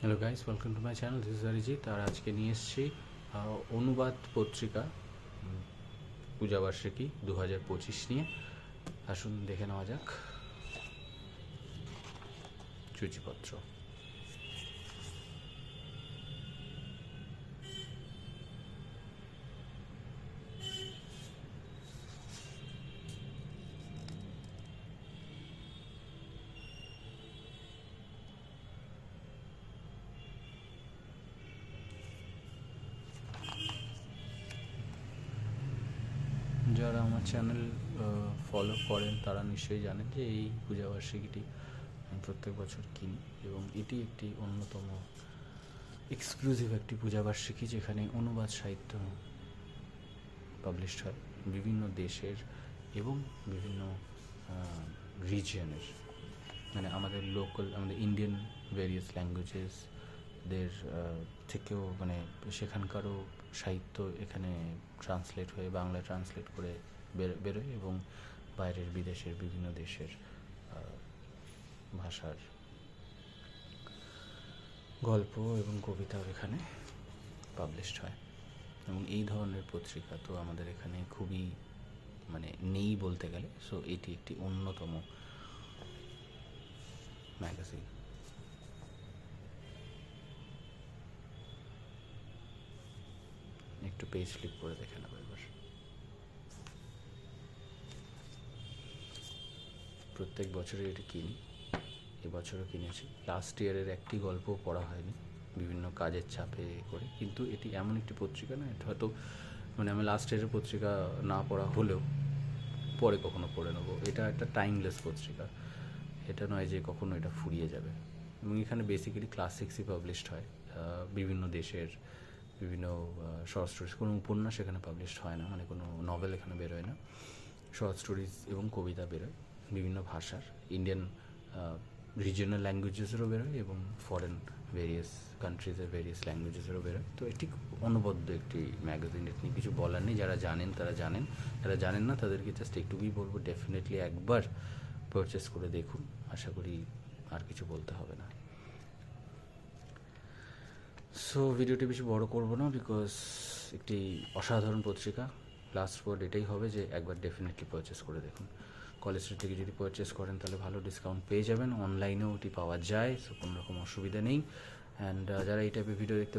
Hello guys welcome to my channel this Arijit আজকে নিয়ে এসেছি অনুবাদ পত্রিকা পূজা পূজাবার্ষিকী দু হাজার পঁচিশ নিয়ে। আসুন দেখে নেওয়া যাক। সূচিপত্র। যারা আমার চ্যানেল ফলো করেন, তারা নিশ্চয়ই জানেন যে এই পূজাবার্ষিকীটি আমি প্রত্যেক বছর কিনি এবং এটি একটি অন্যতম এক্সক্লুসিভ একটি পূজাবার্ষিকী যেখানে অনুবাদ সাহিত্য পাবলিশড হয় বিভিন্ন দেশের এবং বিভিন্ন রিজিয়নের মানে আমাদের লোকাল আমাদের ইন্ডিয়ান ভেরিয়াস ল্যাঙ্গুয়েজেস দের থেকেও মানে সেখানকারও সাহিত্য এখানে ট্রান্সলেট হয়ে বাংলা ট্রান্সলেট করে বের- বেরোয় এবং বাইরের বিদেশের বিভিন্ন দেশের ভাষার গল্প এবং কবিতাও এখানে পাবলিশড হয়। এবং এই ধরনের পত্রিকা তো আমাদের এখানে খুবই মানে নেই বলতে গেলে। সো এটি একটি অন্যতম ম্যাগাজিন একটু পেজ ফ্লিপ করে দেখে নেব এবার। প্রত্যেক বছরই এটা কিনি, এবছরও কিনেছি। লাস্ট ইয়ারের একটি গল্প পড়া হয়নি, বিভিন্ন কাজের চাপে করে, কিন্তু এটি এমন একটি পত্রিকা না, এটা হয়তো মানে আমি লাস্ট ইয়ারের পত্রিকা না পড়া হলেও পরে কখনো পড়ে নেব। এটা একটা টাইমলেস পত্রিকা, এটা নয় যে কখনো এটা ফুরিয়ে যাবে। এবং এখানে বেসিক্যালি ক্লাসিক্সই পাবলিশড হয় বিভিন্ন দেশের বিভিন্ন শর্ট স্টোরিজ কোনো উপন্যাস এখানে পাবলিশড হয় না মানে কোনো নভেল এখানে বেরোয় না। শর্ট স্টোরিজ এবং কবিতা বেরোয় বিভিন্ন ভাষার ইন্ডিয়ান রিজিয়নাল ল্যাঙ্গুয়েজেসেরও বেরোয় এবং ফরেন ভেরিয়াস কান্ট্রিজের ভেরিয়াস ল্যাঙ্গুয়েজেসেরও বেরোয়। তো এটি অনবদ্য একটি ম্যাগাজিন এটি নিয়ে কিছু বলার নেই। যারা জানেন, তারা জানেন। যারা জানেন না, তাদেরকে জাস্ট একটুকুই বলব ডেফিনেটলি একবার পারচেস করে দেখুন। আশা করি আর কিছু বলতে হবে না। সো ভিডিওটি বেশি বড় করব না বিকজ একটি অসাধারণ পত্রিকা। লাস্ট ওয়ার্ড এটাই হবে যে একবার ডেফিনেটলি পারচেস করে দেখুন। কলেজ স্ট্রিট থেকে যদি পারচেস করেন, তাহলে ভালো ডিসকাউন্ট পেয়ে যাবেন। অনলাইনেও ওটি পাওয়া যায় সো কোনো রকম অসুবিধা নেই। অ্যান্ড যারা এই টাইপের ভিডিও দেখতে